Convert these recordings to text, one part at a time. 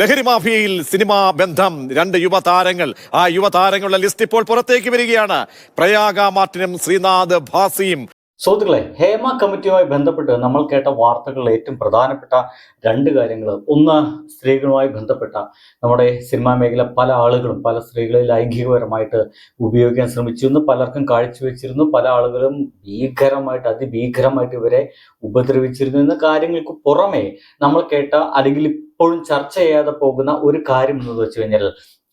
ലഹരി മാഫിയയിൽ സിനിമാ ബന്ധം. രണ്ട് യുവതാരങ്ങൾ. ആ യുവതാരങ്ങളുടെ ലിസ്റ്റ് ഇപ്പോൾ പുറത്തേക്ക് വരികയാണ്. പ്രയാഗ മാർട്ടിനും ശ്രീനാഥ് ഭാസിയും. സുഹൃത്തുക്കളെ ഹേമ കമ്മിറ്റിയുമായി ബന്ധപ്പെട്ട് നമ്മൾ കേട്ട വാർത്തകളിൽ ഏറ്റവും പ്രധാനപ്പെട്ട രണ്ട് കാര്യങ്ങൾ. ഒന്ന് സ്ത്രീകളുമായി ബന്ധപ്പെട്ട നമ്മുടെ സിനിമാ മേഖല പല ആളുകളും പല സ്ത്രീകളെ ലൈംഗികപരമായിട്ട് ഉപയോഗിക്കാൻ ശ്രമിച്ചിരുന്നു പലർക്കും കാഴ്ചവെച്ചിരുന്നു. പല ആളുകളും ഭീകരമായിട്ട് അതിഭീകരമായിട്ട് ഇവരെ ഉപദ്രവിച്ചിരുന്നു എന്ന കാര്യങ്ങൾക്ക് പുറമെ നമ്മൾ കേട്ട അല്ലെങ്കിൽ ഇപ്പോഴും ചർച്ച ചെയ്യാതെ പോകുന്ന ഒരു കാര്യം എന്ന് വെച്ച് കഴിഞ്ഞാൽ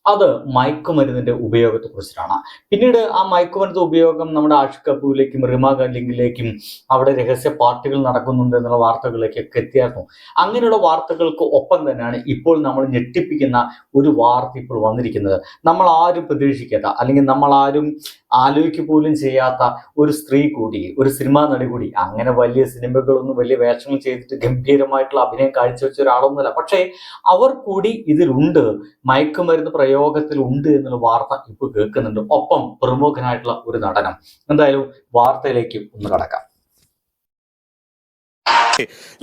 അത് മയക്കുമരുന്നിന്റെ ഉപയോഗത്തെ കുറിച്ചിട്ടാണ് പിന്നീട് ആ മയക്കുമരുന്ന് ഉപയോഗം നമ്മുടെ ആഷിഖ് കപൂറിലേക്കും റിമ ഗലിംഗിലേക്കും അവിടെ രഹസ്യ പാർട്ടികൾ നടക്കുന്നുണ്ട് എന്നുള്ള വാർത്തകളിലേക്കൊക്കെ എത്തിയായിരുന്നു. അങ്ങനെയുള്ള വാർത്തകൾക്ക് ഒപ്പം തന്നെയാണ് ഇപ്പോൾ നമ്മൾ ഞെട്ടിപ്പിക്കുന്ന ഒരു വാർത്ത ഇപ്പോൾ വന്നിരിക്കുന്നത്. നമ്മൾ ആരും പ്രതീക്ഷിക്കാത്ത അല്ലെങ്കിൽ നമ്മൾ ആരും ആലോചിക്കുക പോലും ചെയ്യാത്ത ഒരു സ്ത്രീ കൂടി ഒരു സിനിമാ നടി കൂടി അങ്ങനെ വലിയ സിനിമകളൊന്നും വലിയ വേഷങ്ങൾ ചെയ്തിട്ട് ഗംഭീരമായിട്ടുള്ള അഭിനയം കാഴ്ചവെച്ച ഒരാളൊന്നുമല്ല. പക്ഷേ അവർ കൂടി ഇതിലുണ്ട്. മയക്കുമരുന്ന് പ്രയോഗത്തിൽ ഉണ്ട് എന്നുള്ള വാർത്ത ഇപ്പോൾ കേൾക്കുന്നുണ്ട്. ഒപ്പം പ്രമുഖനായിട്ടുള്ള ഒരു നടനം. എന്തായാലും വാർത്തയിലേക്ക് ഒന്ന് കടക്കാം.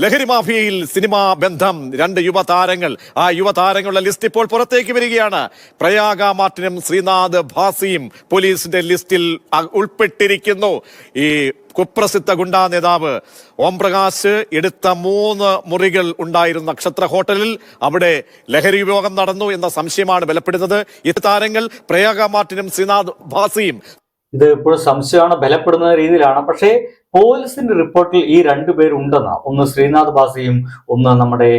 ലഹരി മാഫിയയിൽ സിനിമാ ബന്ധം. രണ്ട് യുവതാരങ്ങൾ. ആ യുവതാരങ്ങളുടെ ലിസ്റ്റ് ഇപ്പോൾ പുറത്തേക്ക് വരികയാണ്. പ്രയാഗ മാർട്ടിനും ശ്രീനാഥ് ഭാസിയും പോലീസിന്റെ ലിസ്റ്റിൽ ഉൾപ്പെട്ടിരിക്കുന്നു. ഈ കുപ്രസിദ്ധ ഗുണ്ടാ നേതാവ് ഓംപ്രകാശ് എടുത്ത മൂന്ന് മുറികൾ ഉണ്ടായിരുന്ന നക്ഷത്ര ഹോട്ടലിൽ അവിടെ ലഹരി ഉപയോഗം നടന്നു എന്ന സംശയമാണ് ബലപ്പെടുന്നത്. ഈ താരങ്ങൾ പ്രയാഗ മാർട്ടിനും ശ്രീനാഥ് ഭാസിയും ഇത് ഇപ്പോഴും സംശയമാണ് ബലപ്പെടുന്ന രീതിയിലാണ്. പക്ഷേ പോലീസിന്റെ റിപ്പോർട്ടിൽ ഈ രണ്ടുപേരുണ്ടെന്ന. ഒന്ന് ശ്രീനാഥ് ബാസിയും ഒന്ന് നമ്മുടെ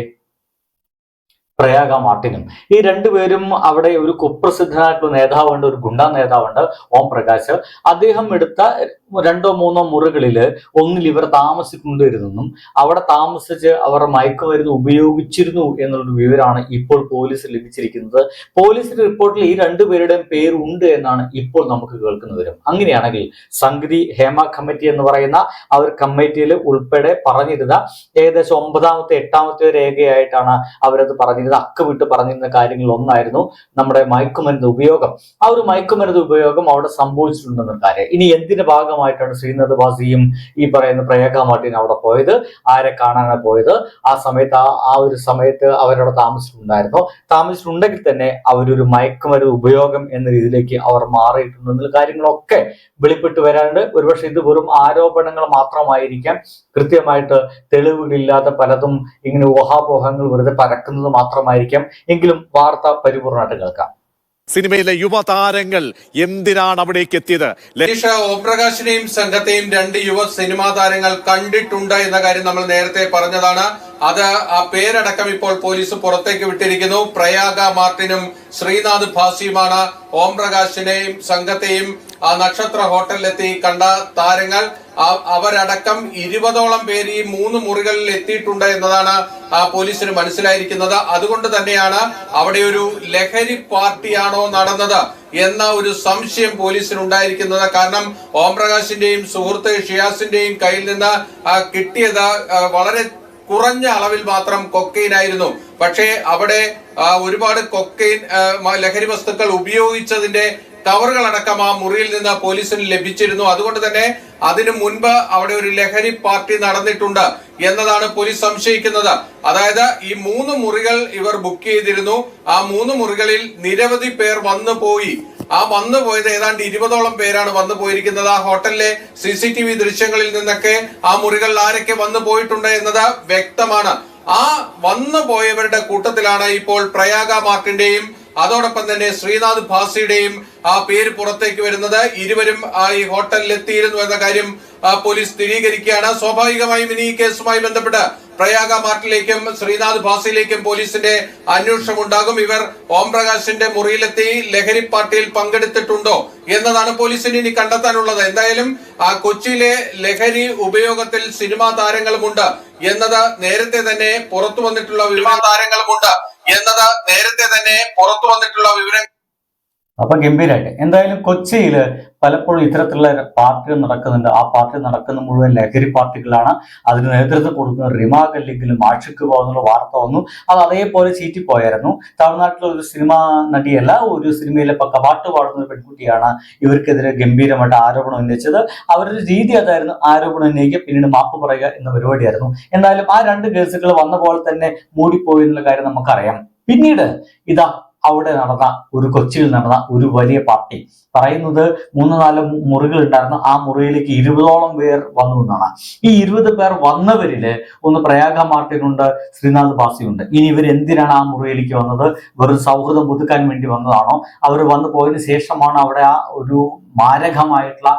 പ്രയാഗ മാർട്ടിനും. ഈ രണ്ടുപേരും അവിടെ ഒരു കുപ്രസിദ്ധനായിട്ടുള്ള നേതാവുണ്ട് ഒരു ഗുണ്ടാ നേതാവുണ്ട് ഓം പ്രകാശ്. അദ്ദേഹം എടുത്ത രണ്ടോ മൂന്നോ മുറികളിൽ ഒന്നിൽ ഇവർ താമസിക്കൊണ്ടിരുന്നെന്നും അവിടെ താമസിച്ച് അവർ മയക്കുമരുന്ന് ഉപയോഗിച്ചിരുന്നു എന്നുള്ളൊരു വിവരമാണ് ഇപ്പോൾ പോലീസ് ലഭിച്ചിരിക്കുന്നത്. പോലീസിന്റെ റിപ്പോർട്ടിൽ ഈ രണ്ടുപേരുടെയും പേരുണ്ട് എന്നാണ് ഇപ്പോൾ നമുക്ക് കേൾക്കുന്ന വിവരം. അങ്ങനെയാണെങ്കിൽ സംഗതി ഹേമ കമ്മിറ്റി എന്ന് പറയുന്ന ആ ഒരു കമ്മിറ്റിയിൽ ഉൾപ്പെടെ പറഞ്ഞിരുന്ന ഏകദേശം ഒമ്പതാമത്തെ എട്ടാമത്തെ രേഖയായിട്ടാണ് അവരത് പറഞ്ഞിരുന്നത്. അക്ക വിട്ട് പറഞ്ഞിരുന്ന കാര്യങ്ങളിൽ ഒന്നായിരുന്നു നമ്മുടെ മയക്കുമരുന്ന് ഉപയോഗം. ആ ഒരു മയക്കുമരുന്ന് ഉപയോഗം അവിടെ സംഭവിച്ചിട്ടുണ്ടെന്ന കാര്യം. ഇനി എന്തിന്റെ ഭാഗമായിട്ടാണ് ശ്രീനാഥ് വാസിയും ഈ പറയുന്ന പ്രയാഗ മാർട്ടിൻ അവിടെ പോയത്? ആരെ കാണാനാണ് പോയത്? ആ സമയത്ത് ആ ഒരു സമയത്ത് അവരവിടെ താമസിച്ചിട്ടുണ്ടായിരുന്നു. താമസിച്ചിട്ടുണ്ടെങ്കിൽ തന്നെ അവരൊരു മയക്കുമരുന്ന് ഉപയോഗം എന്ന രീതിയിലേക്ക് അവർ മാറിയിട്ടുണ്ടെന്നുള്ള കാര്യങ്ങളൊക്കെ വെളിപ്പെട്ട് വരാനുണ്ട് ഒരുപക്ഷെ ഇത് വെറും ആരോപണങ്ങൾ മാത്രമായിരിക്കാം. കൃത്യമായിട്ട് തെളിവുകളില്ലാത്ത പലതും ഇങ്ങനെ ഊഹാപോഹങ്ങൾ വെറുതെ പരക്കുന്നത് മാത്രമായിരിക്കാം. എങ്കിലും വാർത്ത പരിപൂർണമായിട്ട് കേൾക്കാം സിനിമയിലെ യുവതാരങ്ങൾ എന്തിനാണ് അവിടേക്ക് എത്തിയത്? ലഹരി രതീഷ ഓംപ്രകാശിനെയും സംഘത്തെയും രണ്ട് യുവ സിനിമാ താരങ്ങൾ കണ്ടിട്ടുണ്ട് എന്ന കാര്യം നമ്മൾ നേരത്തെ പറഞ്ഞതാണ്. അത് ആ പേരടക്കം ഇപ്പോൾ പോലീസ് പുറത്തേക്ക് വിട്ടിരിക്കുന്നു. പ്രയാഗ മാർട്ടിനും ശ്രീനാഥ് ഭാസിയുമാണ് ഓംപ്രകാശിനെയും സംഘത്തെയും ആ നക്ഷത്ര ഹോട്ടലിലെത്തി കണ്ട താരങ്ങൾ. അവരടക്കം ഇരുപതോളം പേര് ഈ മൂന്ന് മുറികളിൽ എത്തിയിട്ടുണ്ട് എന്നതാണ് പോലീസിന് മനസ്സിലായിരിക്കുന്നത്. അതുകൊണ്ട് തന്നെയാണ് അവിടെ ഒരു ലഹരി പാർട്ടിയാണോ നടന്നത് എന്ന ഒരു സംശയം പോലീസിന് ഉണ്ടായിരിക്കുന്നത്. കാരണം ഓംപ്രകാശിന്റെയും സുഹൃത്ത് ഷിയാസിന്റെയും കയ്യിൽ നിന്ന് കിട്ടിയത് വളരെ കുറഞ്ഞ അളവിൽ മാത്രം കൊക്കൈൻ ആയിരുന്നു. പക്ഷേ അവിടെ ഒരുപാട് കൊക്കൈൻ ലഹരി വസ്തുക്കൾ ഉപയോഗിച്ചതിന്റെ കവറുകളടക്കം ആ മുറിയിൽ നിന്ന് പോലീസിന് ലഭിച്ചിരുന്നു. അതുകൊണ്ട് തന്നെ അതിനു മുൻപ് അവിടെ ഒരു ലഹരി പാർട്ടി നടന്നിട്ടുണ്ട് എന്നതാണ് പോലീസ് സംശയിക്കുന്നത്. അതായത് ഈ മൂന്ന് മുറികൾ ഇവർ ബുക്ക് ചെയ്തിരുന്നു. ആ മൂന്ന് മുറികളിൽ നിരവധി പേർ വന്നു പോയി. ആ വന്നു പോയത് ഏതാണ്ട് ഇരുപതോളം പേരാണ് വന്നു പോയിരിക്കുന്നത്. ആ ഹോട്ടലിലെ സി സി ടി വി ദൃശ്യങ്ങളിൽ നിന്നൊക്കെ ആ മുറികളിൽ ആരൊക്കെ വന്നു പോയിട്ടുണ്ട് എന്നത് വ്യക്തമാണ്. ആ വന്നു പോയവരുടെ കൂട്ടത്തിലാണ് ഇപ്പോൾ പ്രയാഗ മാർട്ടിന്റെയും അതോടൊപ്പം തന്നെ ശ്രീനാഥ് ഭാസിയുടെയും ആ പേര് പുറത്തേക്ക് വരുന്നത് ഇരുവരും ഈ ഹോട്ടലിൽ എത്തിയിരുന്നു എന്ന കാര്യം പോലീസ് സ്ഥിരീകരിക്കുകയാണ്. സ്വാഭാവികമായും ഇനി ഈ കേസുമായി ബന്ധപ്പെട്ട് പ്രയാഗ മാർട്ടിലേക്കും ശ്രീനാഥ് ഭാസിയിലേക്കും പോലീസിന്റെ അന്വേഷണം ഉണ്ടാകും ഇവർ ഓം പ്രകാശിന്റെ മുറിയിലെത്തി ലഹരി പാർട്ടിയിൽ പങ്കെടുത്തിട്ടുണ്ടോ എന്നതാണ് പോലീസിന് ഇനി കണ്ടെത്താനുള്ളത്. എന്തായാലും ആ കൊച്ചിയിലെ ലഹരി ഉപയോഗത്തിൽ സിനിമാ താരങ്ങളുമുണ്ട് എന്നത് നേരത്തെ തന്നെ പുറത്തു വന്നിട്ടുള്ള വിവാഹ താരങ്ങളുമുണ്ട്. എന്നത് നേരത്തെ തന്നെ പുറത്തു വന്നിട്ടുള്ള വിവരം അപ്പൊ ഗംഭീരായിട്ട്. എന്തായാലും കൊച്ചിയിൽ പലപ്പോഴും ഇത്തരത്തിലുള്ള പാർട്ടികൾ നടക്കുന്നുണ്ട്. ആ പാർട്ടി നടക്കുന്ന മുഴുവൻ ലഹരി പാർട്ടികളാണ്. അതിന് നേതൃത്വം കൊടുക്കുന്ന റിമാ അല്ലെങ്കിൽ ആഷിക്ക് പോകുന്നുള്ള വാർത്ത വന്നു. അത് അതേപോലെ ചീറ്റിപ്പോയായിരുന്നു. തമിഴ്നാട്ടിലെ ഒരു സിനിമ നടിയല്ല ഒരു സിനിമയിലെ പക്ക പാട്ട് പാടുന്ന ഒരു പെൺകുട്ടിയാണ് ഇവർക്കെതിരെ ഗംഭീരമായിട്ട് ആരോപണം ഉന്നയിച്ചത്. അവരുടെ രീതി അതായിരുന്നു ആരോപണം ഉന്നയിക്കുക പിന്നീട് മാപ്പ് പറയുക എന്ന പരിപാടിയായിരുന്നു. എന്നാലും ആ രണ്ട് കേസുകൾ വന്ന പോലെ തന്നെ മൂടിപ്പോയി എന്നുള്ള കാര്യം നമുക്കറിയാം. പിന്നീട് ഇതാ അവിടെ നടന്ന ഒരു കൊച്ചിയിൽ നടന്ന ഒരു വലിയ പാർട്ടി പറയുന്നത് മൂന്ന് നാല് മുറികൾ ഉണ്ടായിരുന്നു. ആ മുറിയിലേക്ക് ഇരുപതോളം പേർ വന്നു എന്നാണ്. ഈ ഇരുപത് പേർ വന്നവരിൽ ഒന്ന് പ്രയാഗ മാർട്ടിനുണ്ട് ശ്രീനാഥ് ബാസിയുണ്ട്. ഇനി ഇവർ എന്തിനാണ് ആ മുറിയിലേക്ക് വന്നത്? വെറും സൗഹൃദം പുതുക്കാൻ വേണ്ടി വന്നതാണോ? അവർ വന്നു പോയതിനു ശേഷമാണ് അവിടെ ആ ഒരു മാരകമായിട്ടുള്ള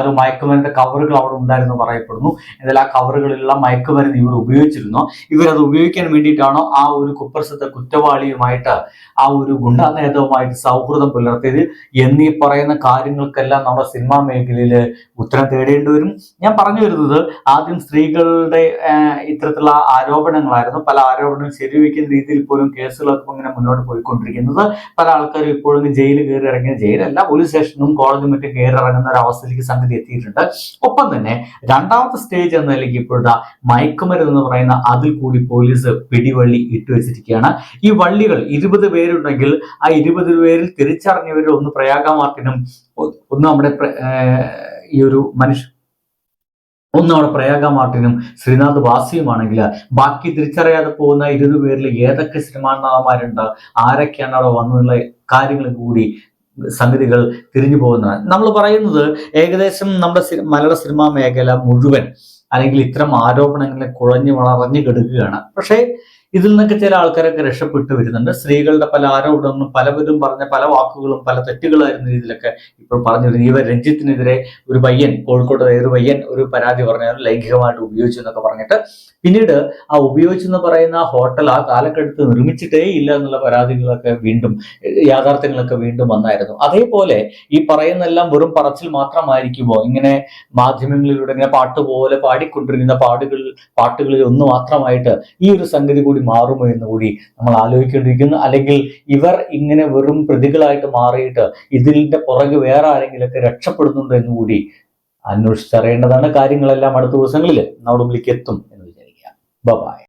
ഒരു മയക്കുമരുന്നിന്റെ കവറുകൾ അവിടെ ഉണ്ടായിരുന്നു പറയപ്പെടുന്നു. എന്നാൽ ആ കവറുകളിലുള്ള മയക്കുമരുന്ന് ഇവർ ഉപയോഗിച്ചിരുന്നു. ഇവരത് ഉപയോഗിക്കാൻ വേണ്ടിയിട്ടാണോ ആ ഒരു കുപ്രസിദ്ധ കുറ്റവാളിയുമായിട്ട് ആ ഒരു ഗുണ്ടാ നേതാവുമായിട്ട് സൗഹൃദം പുലർത്തിയത്? എന്നീ പറയുന്ന കാര്യങ്ങൾക്കെല്ലാം നമ്മുടെ സിനിമാ മേഖലയിൽ ഉത്തരം തേടേണ്ടി വരും. ഞാൻ പറഞ്ഞു വരുന്നത് ആദ്യം സ്ത്രീകളുടെ ഇത്തരത്തിലുള്ള ആരോപണങ്ങളായിരുന്നു. പല ആരോപണങ്ങളും ശരിവയ്ക്കുന്ന രീതിയിൽ പോലും കേസുകളൊക്കെ ഇങ്ങനെ മുന്നോട്ട് പോയിക്കൊണ്ടിരിക്കുന്നത്. പല ആൾക്കാരും ഇപ്പോഴും ജയിലിൽ കയറി ഇറങ്ങിയ ജയിലല്ല. പോലീസ് സ്റ്റേഷനും കോടതിയും മറ്റും കയറി ഇറങ്ങുന്ന ഒരു അവസ്ഥയിലേക്ക് സംഗതി എത്തിയിട്ടുണ്ട്. ഒപ്പം തന്നെ രണ്ടാമത്തെ സ്റ്റേജ് എന്ന നിലയ്ക്ക് ഇപ്പോഴത്തെ മയക്കുമരുന്ന് എന്ന് പറയുന്ന അതിൽ കൂടി പോലീസ് പിടിവള്ളി ഇട്ടു വെച്ചിരിക്കുകയാണ്. ഈ വള്ളികൾ ഇരുപത് പേരുണ്ടെങ്കിൽ ആ ഇരുപത് പേരിൽ തിരിച്ചറിഞ്ഞവരിൽ ഒന്ന് പ്രയാഗ മാർട്ടിനും ഒന്ന് നമ്മുടെ ഈ ഒരു മനുഷ്യ ഒന്ന് നമ്മുടെ പ്രയാഗ മാർട്ടിനും ശ്രീനാഥ് വാസിയുമാണെങ്കിൽ ബാക്കി തിരിച്ചറിയാതെ പോകുന്ന ഇരുപത് പേരിൽ ഏതൊക്കെ സിനിമാ നടന്മാരുണ്ട് ആരൊക്കെയാണ് അവിടെ വന്നുള്ള കാര്യങ്ങൾ കൂടി സംഗതികൾ തിരിഞ്ഞു പോകുന്നതാണ് നമ്മൾ പറയുന്നത് ഏകദേശം നമ്മുടെ മലയാള സിനിമാ മേഖല മുഴുവൻ അല്ലെങ്കിൽ ഇത്തരം ആരോപണങ്ങളെ കുഴഞ്ഞു വളർന്നു കെടുക്കുകയാണ്. പക്ഷേ ഇതിൽ നിന്നൊക്കെ ചില ആൾക്കാരൊക്കെ രക്ഷപ്പെട്ടു വരുന്നുണ്ട്. സ്ത്രീകളുടെ പല ആരോപണങ്ങളും പലവരും പറഞ്ഞ പല വാക്കുകളും പല തെറ്റുകളായിരുന്ന രീതിയിലൊക്കെ ഇപ്പോൾ പറഞ്ഞു വരുന്നത്. ഇവ രഞ്ജിത്തിനെതിരെ ഒരു പയ്യൻ കോഴിക്കോട് ഒരു പയ്യൻ ഒരു പരാതി പറഞ്ഞു ലൈംഗികമായിട്ട് ഉപയോഗിച്ചു എന്നൊക്കെ പറഞ്ഞിട്ട് പിന്നീട് ആ ഉപയോഗിച്ചു എന്ന് പറയുന്ന ഹോട്ടൽ ആ കാലഘട്ടത്ത് നിർമ്മിച്ചിട്ടേ ഇല്ല എന്നുള്ള പരാതികളൊക്കെ വീണ്ടും യാഥാർത്ഥ്യങ്ങളൊക്കെ വീണ്ടും വന്നായിരുന്നു. അതേപോലെ ഈ പറയുന്നെല്ലാം വെറും പറച്ചിൽ മാത്രമായിരിക്കുമോ? ഇങ്ങനെ മാധ്യമങ്ങളിലൂടെ ഇങ്ങനെ പാട്ട് പോലെ പാടിക്കൊണ്ടിരിക്കുന്ന പാടുകൾ പാട്ടുകളിൽ ഒന്ന് മാത്രമായിട്ട് ഈ ഒരു സംഗതി കൂടി മാറുമോ എന്ന് കൂടി നമ്മൾ ആലോചിക്കേണ്ടിയിരിക്കുന്നു. അല്ലെങ്കിൽ ഇവർ ഇങ്ങനെ വെറും പ്രതികളായിട്ട് മാറിയിട്ട് ഇതിന്റെ പുറകെ വേറെ ആരെങ്കിലുമൊക്കെ രക്ഷപ്പെടുന്നുണ്ടോ എന്ന് കൂടി അന്വേഷിച്ചറിയേണ്ടതാണ്. കാര്യങ്ങളെല്ലാം അടുത്ത ദിവസങ്ങളിൽ നമ്മുടെ മുമ്പിലേക്ക് എത്തും എന്ന് വിചാരിക്കുക. ബൈ